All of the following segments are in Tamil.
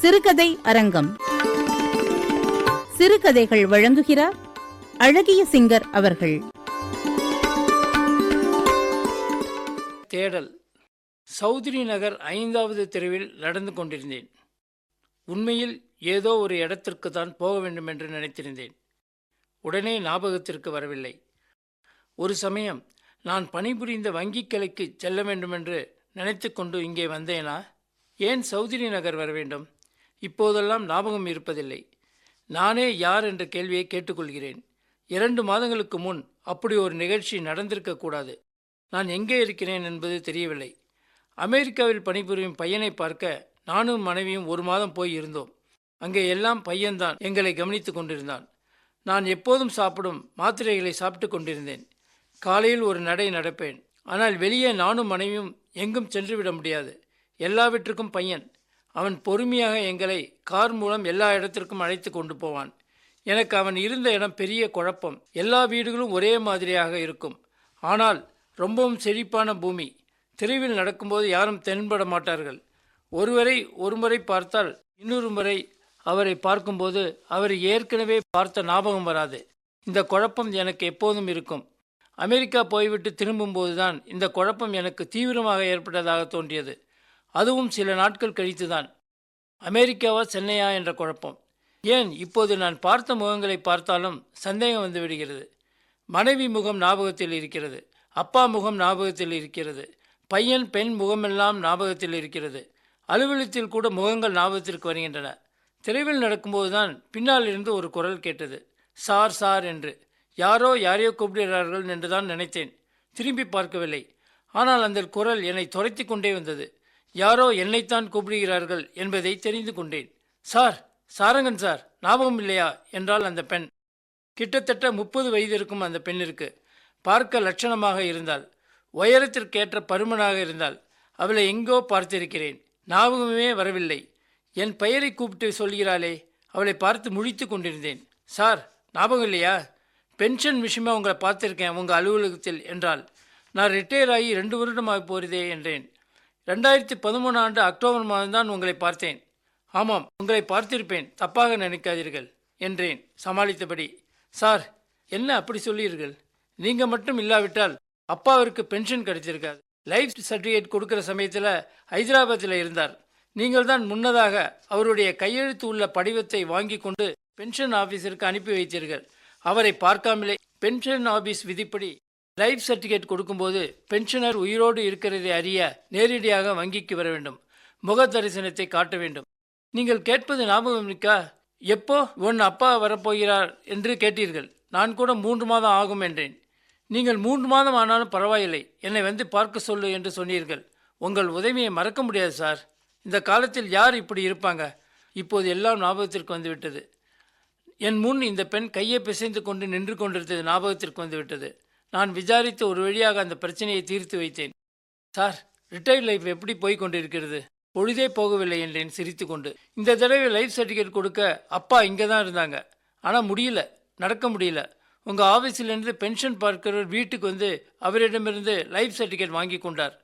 சிறுகதை அரங்கம். சிறுகதைகள் வழங்குகிறார் அழகிய சிங்கர் அவர்கள். தேடல். சௌத்ரி நகர் ஐந்தாவது தெருவில் நடந்து கொண்டிருந்தேன். உண்மையில் ஏதோ ஒரு இடத்திற்கு தான் போக வேண்டும் என்று நினைத்திருந்தேன். உடனே ஞாபகத்திற்கு வரவில்லை. ஒரு சமயம் நான் பணிபுரிந்த வங்கிக் கிளைக்கு செல்ல வேண்டுமென்று நினைத்துக்கொண்டு இங்கே வந்தேனா? ஏன் சௌத்ரி நகர் வர வேண்டும்? இப்போதெல்லாம் ஞாபகம் இருப்பதில்லை. நானே யார் என்ற கேள்வியை கேட்டுக்கொள்கிறேன். இரண்டு மாதங்களுக்கு முன் அப்படி ஒரு நிகழ்ச்சி நடந்திருக்கக்கூடாது நான் எங்கே இருக்கிறேன் என்பது தெரியவில்லை. அமெரிக்காவில் பணிபுரியும் பையனை பார்க்க நானும் மனைவியும் ஒரு மாதம் போய் இருந்தோம். அங்கே எல்லாம் பையன்தான் எங்களை கவனித்து கொண்டிருந்தான். நான் எப்போதும் சாப்பிடும் மாத்திரைகளை சாப்பிட்டு கொண்டிருந்தேன். காலையில் ஒரு நடை நடப்பேன். ஆனால் வெளியே நானும் மனைவியும் எங்கும் சென்று விட முடியாது. எல்லாவற்றுக்கும் பையன். அவன் பொறுமையாக எங்களை கார் மூலம் எல்லா இடத்திற்கும் அழைத்து கொண்டு போவான். எனக்கு அவன் இருந்த இடம் பெரிய குழப்பம். எல்லா வீடுகளும் ஒரே மாதிரியாக இருக்கும். ஆனால் ரொம்பவும் செழிப்பான பூமி. தெருவில் நடக்கும்போது யாரும் தென்பட மாட்டார்கள். ஒருவரை ஒருமுறை பார்த்தால் இன்னொரு முறை அவரை பார்க்கும்போது அவரை ஏற்கனவே பார்த்த ஞாபகம் வராது. இந்த குழப்பம் எனக்கு எப்போதும் இருக்கும். அமெரிக்கா போய்விட்டு திரும்பும்போதுதான் இந்த குழப்பம் எனக்கு தீவிரமாக ஏற்பட்டதாக தோன்றியது. அதுவும் சில நாட்கள் கழித்துதான். அமெரிக்காவா சென்னையா என்ற குழப்பம். ஏன் இப்போது நான் பார்த்த முகங்களை பார்த்தாலும் சந்தேகம் வந்து விடுகிறது. மனைவி முகம் ஞாபகத்தில் இருக்கிறது. அப்பா முகம் ஞாபகத்தில் இருக்கிறது. பையன் பெண் முகமெல்லாம் ஞாபகத்தில் இருக்கிறது. அலுவலகத்தில் கூட முகங்கள் ஞாபகத்திற்கு வருகின்றன. தெருவில் நடக்கும்போதுதான் பின்னால் இருந்து ஒரு குரல் கேட்டது. சார் சார் என்று. யாரோ யாரையோ கூப்பிடுகிறார்கள் என்றுதான் நினைத்தேன். திரும்பி பார்க்கவில்லை. ஆனால் அந்த குரல் என்னை துரைத்து கொண்டே வந்தது. யாரோ என்னைத்தான் கூப்பிடுகிறார்கள் என்பதை தெரிந்து கொண்டேன். சார் சாரங்கன் சார் ஞாபகம் இல்லையா? என்றால் அந்த பெண். கிட்டத்தட்ட முப்பது வயது இருக்கும் அந்த பெண்ணிற்கு. பார்க்க லட்சணமாக இருந்தாள். உயரத்திற்கேற்ற பருமனாக இருந்தாள். அவளை எங்கோ பார்த்திருக்கிறேன். ஞாபகமே வரவில்லை. என் பெயரை கூப்பிட்டு சொல்கிறாளே. அவளை பார்த்து முழித்து கொண்டிருந்தேன். சார் ஞாபகம் இல்லையா? பென்ஷன் விஷயமா உங்களை பார்த்துருக்கேன் உங்கள் அலுவலகத்தில் என்றால் நான் ரிட்டையர் ஆகி ரெண்டு வருடமாக போகிறதே என்றேன். ரெண்டாயிரத்தி பதிமூணு ஆண்டு அக்டோபர் மாதம்தான் உங்களை பார்த்தேன். ஆமாம் உங்களை பார்த்திருப்பேன். தப்பாக நினைக்காதீர்கள் என்றேன் சமாளித்தபடி. சார் என்ன அப்படி சொல்லீர்கள் நீங்கள் மட்டும் இல்லாவிட்டால் அப்பாவிற்கு பென்ஷன் கிடைச்சிருக்காது லைஃப் சர்டிஃபிகேட் கொடுக்குற சமயத்தில் ஹைதராபாத்தில் இருந்தார். நீங்கள் தான் முன்னதாக அவருடைய கையெழுத்து உள்ள படிவத்தை வாங்கி கொண்டு பென்ஷன் ஆஃபீஸருக்கு அனுப்பி வைத்தீர்கள். அவரை பார்க்காமலே பென்ஷன் ஆபீஸ் விதிப்படி லைஃப் சர்டிஃபிகேட் கொடுக்கும்போது பென்ஷனர் உயிரோடு இருக்கிறதை அறிய நேரடியாக வங்கிக்கு வர வேண்டும். முக தரிசனத்தை காட்ட வேண்டும். நீங்கள் கேட்பது ஞாபகம் இருக்கா எப்போ உன் அப்பா வரப்போகிறார்? என்று கேட்டீர்கள். நான் கூட மூன்று மாதம் ஆகும் என்றேன். நீங்கள் மூன்று மாதம் ஆனாலும் பரவாயில்லை. என்னை வந்து பார்க்க சொல்லு என்று சொன்னீர்கள். உங்கள் உதவியை மறக்க முடியாது சார். இந்த காலத்தில் யார் இப்படி இருப்பாங்க? இப்போது எல்லாம் ஞாபகத்திற்கு வந்துவிட்டது. என் முன் இந்த பெண் கையை பிசைந்து கொண்டு நின்று கொண்டிருந்தது ஞாபகத்திற்கு வந்துவிட்டது. நான் விசாரித்து ஒரு வழியாக அந்த பிரச்சனையை தீர்த்து வைத்தேன். சார் ரிட்டையர்ட் லைஃப் எப்படி போய் கொண்டிருக்கிறது? பொழுதே போகவில்லை என்றேன் சிரித்துக்கொண்டு. இந்த தடவை லைஃப் சர்டிஃபிகேட் கொடுக்க அப்பா இங்கே தான் இருந்தாங்க. ஆனால் முடியல நடக்க முடியல. உங்கள் ஆஃபீஸிலிருந்து பென்ஷன் பார்க்கிறவர் வீட்டுக்கு வந்து அவரிடமிருந்து லைஃப் சர்டிஃபிகேட் வாங்கி கொண்டார்.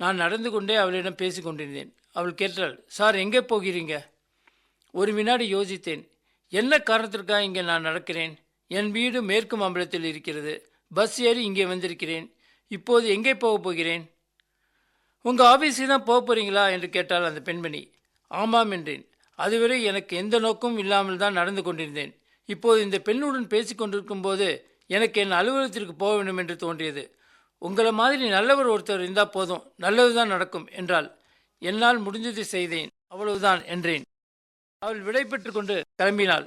நான் நடந்து கொண்டே அவளிடம் பேசி கொண்டிருந்தேன். அவள் கேட்டாள் சார் எங்கே போகிறீங்க? ஒரு வினாடி யோசித்தேன். என்ன காரணத்திற்காக இங்கே நான் நடக்கிறேன்? என் வீடு மேற்கு மாம்பலத்தில் இருக்கிறது. பஸ் ஏறி இங்கே வந்திருக்கிறேன். இப்போது எங்கே போக போகிறேன்? உங்கள் ஆஃபீஸுக்கு தான் போக போகிறீங்களா என்று கேட்டாள் அந்த பெண்மணி. ஆமாம் என்றேன். அதுவரை எனக்கு எந்த நோக்கமும் இல்லாமல் தான் நடந்து கொண்டிருந்தேன். இப்போது இந்த பெண்ணுடன் பேசி கொண்டிருக்கும் போது எனக்கு என் அலுவலகத்திற்கு போக வேண்டும் என்று தோன்றியது. உங்களை மாதிரி நல்லவர் ஒருத்தர் இருந்தால் போதும். நல்லது தான் நடக்கும் என்றால் என்னால் முடிஞ்சதை செய்தேன். அவ்வளவுதான் என்றேன். அவள் விடை பெற்று கொண்டு கிளம்பினாள்.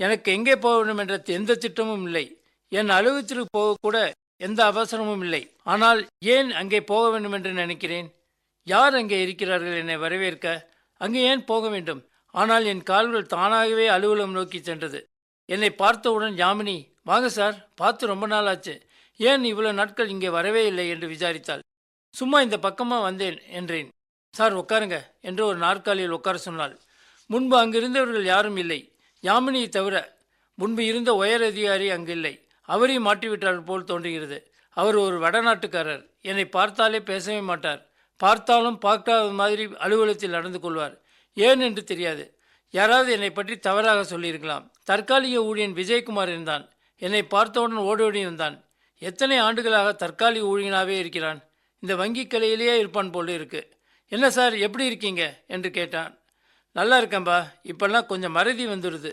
எனக்கு எங்கே போக வேண்டும் என்ற எந்த திட்டமும் இல்லை. என் அலுவலகத்திற்கு போகக்கூட எந்த அவசரமும் இல்லை. ஆனால் ஏன் அங்கே போக வேண்டும் என்று நினைக்கிறேன்? யார் அங்கே இருக்கிறார்கள் என்னை வரவேற்க? அங்கே ஏன் போக வேண்டும்? ஆனால் என் கால்கள் தானாகவே அலுவலகம் நோக்கி சென்றது. என்னை பார்த்தவுடன் யாமினி வாங்க சார் பார்த்து ரொம்ப நாள் ஆச்சு. ஏன் இவ்வளவு நாட்கள் இங்கே வரவே இல்லை? என்று விசாரித்தாள். சும்மா இந்த பக்கமாக வந்தேன் என்றேன். சார் உட்காருங்க என்று ஒரு நாற்காலியில் உட்கார சொன்னாள். முன்பு அங்கிருந்தவர்கள் யாரும் இல்லை. யாமினியை தவிர முன்பு இருந்த உயர் அதிகாரி அங்கு இல்லை. அவரையும் மாட்டிவிட்டார் போல் தோன்றுகிறது. அவர் ஒரு வடநாட்டுக்காரர். என்னை பார்த்தாலே பேசவே மாட்டார். பார்த்தாலும் பார்க்காத மாதிரி அலுவலகத்தில் நடந்து கொள்வார். ஏன் என்று தெரியாது. யாராவது என்னை பற்றி தவறாக சொல்லியிருக்கலாம். தற்காலிக ஊழியன் விஜயகுமார் இருந்தான். என்னை பார்த்தவுடன் ஓடோடி இருந்தான். எத்தனை ஆண்டுகளாக தற்காலிக ஊழியனாகவே இருக்கிறான். இந்த வங்கி கிளையிலேயே இருப்பான் போல இருக்கு. என்ன சார் எப்படி இருக்கீங்க? என்று கேட்டான். நல்லா இருக்கேன்பா. இப்பெல்லாம் கொஞ்சம் மறதி வந்துடுது.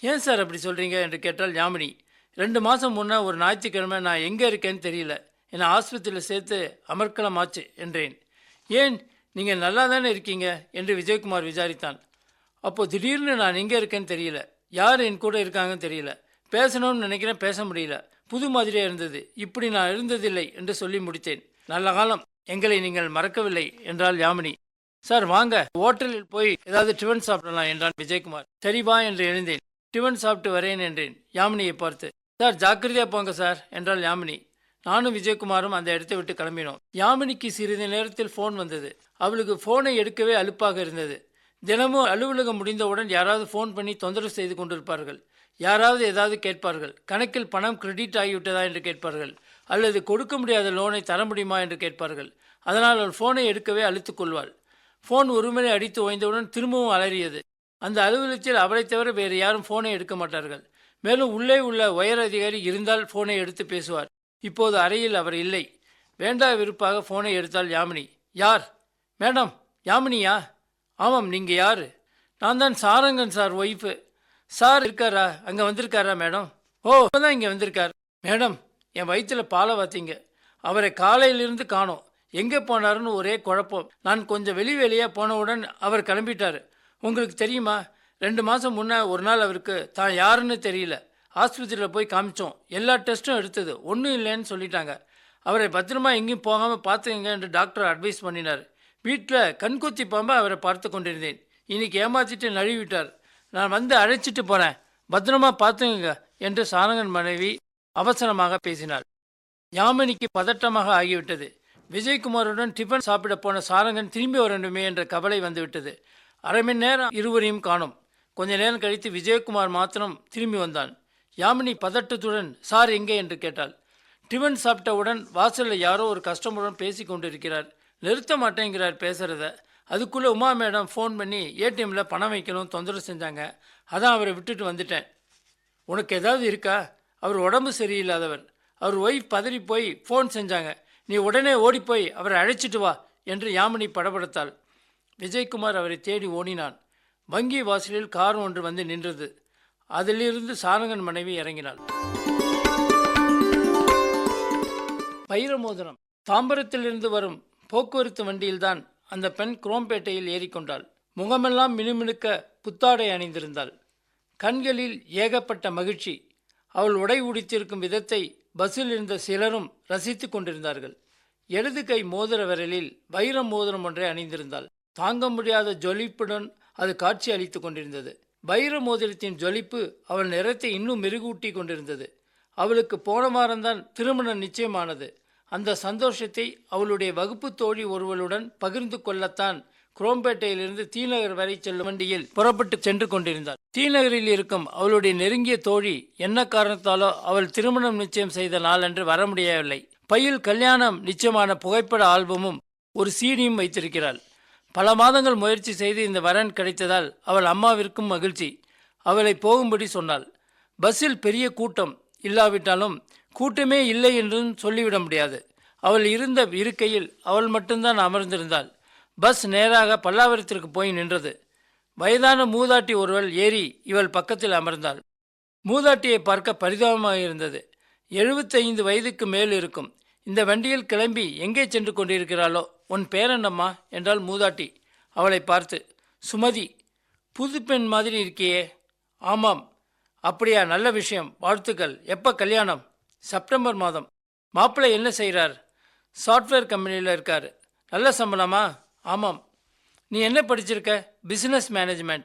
ஏன் சார் அப்படி சொல்கிறீங்க என்று கேட்டால் யாமினி ரெண்டு மாதம் முன்னே ஒரு ஞாயிற்றுக்கிழமை நான் எங்கே இருக்கேன்னு தெரியல. என்னை ஆஸ்பத்திரியில் சேர்த்து அமர்க்கலமாச்சு என்றேன். ஏன்? நீங்கள் நல்லா தானே இருக்கீங்க? என்று விஜயகுமார் விசாரித்தான். அப்போது திடீர்னு நான் எங்கே இருக்கேன்னு தெரியல. யார் என் கூட இருக்காங்கன்னு தெரியல. பேசணும்னு நினைக்கிறேன் பேச முடியல. புது மாதிரியாக இருந்தது. இப்படி நான் இருந்ததில்லை என்று சொல்லி முடித்தேன். நல்ல காலம். எங்களை நீங்கள் மறக்கவில்லை என்றால் யாமினி. சார் வாங்க. ஹோட்டலில் போய் ஏதாவது டிஃபன் சாப்பிடலாம் என்றான் விஜயகுமார். சரி வா என்று எழுந்தேன். டிஃபன் சாப்பிட்டு வரேன் என்றேன் யாமினியை பார்த்து. சார் ஜாக்கிரதையா போங்க சார் என்றாள் யாமினி. நானும் விஜயகுமாரும் அந்த இடத்தை விட்டு கிளம்பினோம். யாமினிக்கு சிறிது நேரத்தில் ஃபோன் வந்தது. அவளுக்கு ஃபோனை எடுக்கவே அலுப்பாக இருந்தது. தினமும் அலுவலகம் முடிந்தவுடன் யாராவது ஃபோன் பண்ணி தொந்தரவு செய்து கொண்டிருப்பார்கள். யாராவது ஏதாவது கேட்பார்கள். கணக்கில் பணம் கிரெடிட் ஆகிவிட்டதா என்று கேட்பார்கள். அல்லது கொடுக்க முடியாத லோனை தர முடியுமா என்று கேட்பார்கள். அதனால் அவள் ஃபோனை எடுக்கவே அழுத்துக் கொள்வாள். ஃபோன் ஒருமுறை அடித்து ஓய்ந்தவுடன் திரும்பவும் அலறியது. அந்த அலுவலகத்தில் அவளைத் தவிர வேறு யாரும் ஃபோனை எடுக்க மாட்டார்கள். மேலும் உள்ளே உள்ள உயர் அதிகாரி இருந்தால் ஃபோனை எடுத்து பேசுவார். இப்போது அறையில் அவர் இல்லை. வேண்டா விருப்பாக ஃபோனை எடுத்தாள் யாமினி. யார்? மேடம் யாமினியா? ஆமாம் நீங்கள் யார்? நான் தான் சாரங்கன் சார் ஒய்ஃபு. சார் இருக்காரா? அங்கே வந்திருக்காரா மேடம்? ஓ தான் இங்கே வந்திருக்கார். மேடம் என் வயிற்றுல பாலை வாத்தீங்க. அவரை காலையிலிருந்து காணோம். எங்கே போனாருன்னு ஒரே குழப்பம். நான் கொஞ்சம் வெளி வெளியாக போனவுடன் அவர் கிளம்பிட்டார். உங்களுக்கு தெரியுமா? ரெண்டு மாதம் முன்னே ஒரு நாள் அவருக்கு தான் யாருன்னு தெரியல. ஆஸ்பத்திரியில் போய் காமிச்சோம். எல்லா டெஸ்ட்டும் எடுத்தது. ஒன்றும் இல்லைன்னு சொல்லிட்டாங்க. அவரை பத்திரமா எங்கேயும் போகாமல் பார்த்துங்க என்று டாக்டர் அட்வைஸ் பண்ணினார். வீட்டில் கண்குத்தி பாம்பை அவரை பார்த்து கொண்டிருந்தேன். இன்னைக்கு ஏமாற்றிட்டு நழுவிட்டார். நான் வந்து அழைச்சிட்டு போகிறேன் பத்திரமா பார்த்துங்க என்று சாரங்கன் மனைவி அவசரமாக பேசினாள். யாமினிக்கு பதட்டமாக ஆகிவிட்டது. விஜயகுமாருடன் டிஃபன் சாப்பிட போன சாரங்கன் திரும்பி வரணுமே என்ற கவலை வந்துவிட்டது. அரை மணி நேரம் இருவரையும் காணும். கொஞ்ச நேரம் கழித்து விஜயகுமார் மாத்திரம் திரும்பி வந்தான். யாமினி பதட்டத்துடன் சார் எங்கே? என்று கேட்டாள். டிஃபன் சாப்பிட்டவுடன் வாசலில் யாரோ ஒரு கஸ்டமருடன் பேசி கொண்டிருக்கிறார். நிறுத்த மாட்டேங்கிறார் பேசுகிறத அதுக்குள்ளே உமா மேடம் ஃபோன் பண்ணி ஏடிஎம்மில் பணம் வைக்கணும் தொந்தரவு செஞ்சாங்க. அதான் அவரை விட்டுட்டு வந்துட்டேன். உனக்கு ஏதாவது இருக்கா? அவர் உடம்பு சரியில்லாதவர். அவர் ஒய்ஃப் பதறி போய் ஃபோன் செஞ்சாங்க. நீ உடனே ஓடிப்போய் அவரை அழைச்சிட்டு வா என்று யாமினி படபடத்தாள். விஜயகுமார் அவரை தேடி ஓடினான். வங்கி வாசலில் கார் ஒன்று வந்து நின்றது. அதிலிருந்து சாரங்கன் மனைவி இறங்கினாள். வைரமோதிரம் தாம்பரத்திலிருந்து வரும் போக்குவரத்து வண்டியில்தான் அந்த பெண் குரோம்பேட்டையில் ஏறிக்கொண்டாள். முகமெல்லாம் மினுமினுக்க புத்தாடை அணிந்திருந்தாள். கண்களில் ஏகப்பட்ட மகிழ்ச்சி. அவள் உடை உடித்திருக்கும் விதத்தை பஸ்ஸில் இருந்த சிலரும் ரசித்துக் கொண்டிருந்தார்கள். இடது கை மோதிர விரலில் வைர மோதிரம் ஒன்றை அணிந்திருந்தாள். தாங்க முடியாத ஜொலிப்புடன் அது காட்சி அளித்துக் கொண்டிருந்தது. வைர மோதிரத்தின் ஜொலிப்பு அவள் நிறத்தை இன்னும் மெருகூட்டி கொண்டிருந்தது. அவளுக்கு போன வாரம்தான் திருமணம் நிச்சயமானது. அந்த சந்தோஷத்தை அவளுடைய வகுப்பு தோழி ஒருவளுடன் பகிர்ந்து கொள்ளத்தான் குரோம்பேட்டையிலிருந்து தீநகர் வரை செல்லும் வண்டியில் புறப்பட்டு சென்று கொண்டிருந்தார் தீநகரில் இருக்கும் அவளுடைய நெருங்கிய தோழி என்ன காரணத்தாலோ அவள் திருமணம் நிச்சயம் செய்த நாளன்று வர முடியவில்லை. பையில் கல்யாணம் நிச்சயமான புகைப்பட ஆல்பமும் ஒரு சீடியும் வைத்திருக்கிறாள். பல மாதங்கள் முயற்சி செய்து இந்த வரன் கிடைத்ததால் அவள் அம்மாவிற்கும் மகிழ்ச்சி. அவளை போகும்படி சொன்னாள். பஸ்ஸில் பெரிய கூட்டம் இல்லாவிட்டாலும் கூட்டமே இல்லை என்றும் சொல்லிவிட முடியாது. அவள் இருந்த இருக்கையில் அவள் மட்டும்தான் அமர்ந்திருந்தாள். பஸ் நேராக பல்லாவரத்திற்கு போய் நின்றது. வயதான மூதாட்டி ஒருவள் ஏறி இவள் பக்கத்தில் அமர்ந்தாள். மூதாட்டியை பார்க்க பரிதாபமாக இருந்தது. எழுபத்தைந்து வயதுக்கு மேல் இருக்கும். இந்த வண்டியில் கிளம்பி எங்கே சென்று கொண்டிருக்கிறாளோ உன் பேரன்னம்மா என்றாள் மூதாட்டி. அவளை பார்த்து சுமதி புது பெண் மாதிரி இருக்கியே. ஆமாம். அப்படியா நல்ல விஷயம். வாழ்த்துக்கள். எப்போ கல்யாணம்? செப்டம்பர் மாதம். மாப்பிள்ளை என்ன செய்கிறார்? சாஃப்ட்வேர் கம்பெனியில் இருக்கார். நல்ல சம்பளமா? ஆமாம். நீ என்ன படிச்சிருக்க? Business management.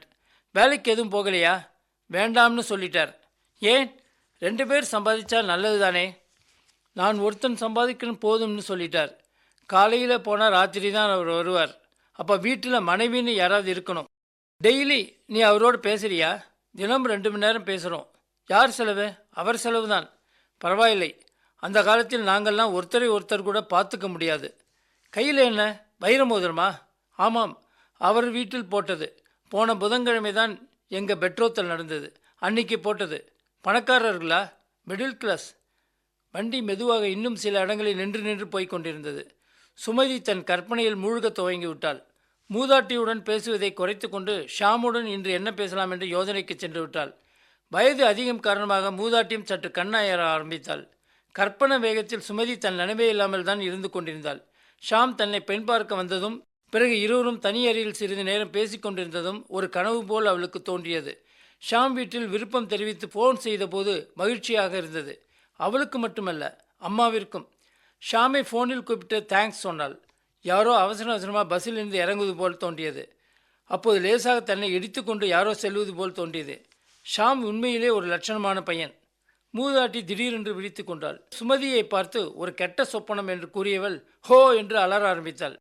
வேலைக்கு எதுவும் போகலையா? வேண்டாம்னு சொல்லிட்டார். ஏன்? ரெண்டு பேர் சம்பாதிச்சா நல்லது தானே நான் ஒருத்தன் சம்பாதிக்கணும் போதும்னு சொல்லிட்டார். காலையில் போனால் ராத்திரி தான் அவர் வருவார். அப்போ வீட்டில் மனைவின்னு யாராவது இருக்கணும். டெய்லி நீ அவரோடு பேசுறியா? தினம் ரெண்டு மணி நேரம் பேசுகிறோம் யார் செலவு? அவர் செலவு தான் பரவாயில்லை. அந்த காலத்தில் நாங்கள்லாம் ஒருத்தரை ஒருத்தர் கூட பார்த்துக்க முடியாது. கையில் என்ன? வைர மோதிரமா? ஆமாம். அவர் வீட்டில் போட்டது. போன புதன்கிழமை தான் எங்கள் பெட்ரோத்தல் நடந்தது. அன்னைக்கு போட்டது. பணக்காரர்களா? Middle class. வண்டி மெதுவாக இன்னும் சில இடங்களில் நின்று நின்று போய்க் கொண்டிருந்தது. சுமதி தன் கற்பனையில் மூழ்கத் துவங்கி விட்டாள். மூதாட்டியுடன் பேசுவதை குறைத்து கொண்டு ஷாமுடன் இன்று என்ன பேசலாம் என்று யோசனைக்கு சென்று விட்டாள். வயது அதிகம் காரணமாக மூதாட்டியும் சற்று கண்ணாயற ஆரம்பித்தாள். கற்பனை வேகத்தில் சுமதி தன் நினைவே இல்லாமல் தான் இருந்து கொண்டிருந்தாள். ஷாம் தன்னை பெண் பார்க்க வந்ததும் பிறகு இருவரும் தனி அறையில் சிறிது நேரம் பேசிக்கொண்டிருந்ததும் ஒரு கனவு போல் அவளுக்கு தோன்றியது. ஷாம் வீட்டில் விருப்பம் தெரிவித்து ஃபோன் செய்தபோது மகிழ்ச்சியாக இருந்தது. அவளுக்கு மட்டுமல்ல அம்மாவிற்கும். ஷாமை ஃபோனில் கூப்பிட்டு தேங்க்ஸ் சொன்னாள். யாரோ அவசர அவசரமாக பஸ்ஸில் இருந்து இறங்குவது போல் தோன்றியது. அப்போது லேசாக தன்னை இடித்துக்கொண்டு யாரோ செல்வது போல் தோன்றியது. ஷாம் உண்மையிலே ஒரு லட்சணமான பையன். மூதாட்டி திடீரென்று விழித்து கொண்டாள். சுமதியை பார்த்து ஒரு கெட்ட சொப்பனம் என்று கூறியவள் ஹோ என்று அலற ஆரம்பித்தாள்.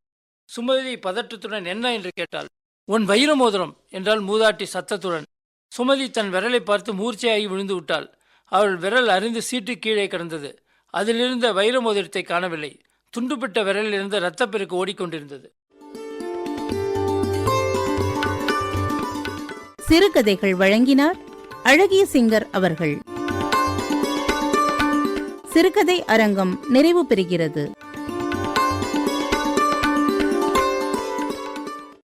சுமதி பதற்றத்துடன் என்ன? என்று கேட்டாள். உன் வைர மோதிரம் என்றால் மூதாட்டி சத்தத்துடன். சுமதி தன் விரலை பார்த்து மூர்ச்சையாகி விழுந்து விட்டாள். அவள் விரல் அரிந்து சீட்டு கீழே கிடந்தது. அதிலிருந்த வைர மோதிரத்தை காணவில்லை. துண்டுபிட்ட விரலில் இருந்து இரத்தப்பெருக்கு ஓடிக்கொண்டிருந்தது. சிறுகதைகள் வழங்கினார் அழகிய சிங்கர் அவர்கள். சிறுகதை அரங்கம் நிறைவு பெறுகிறது.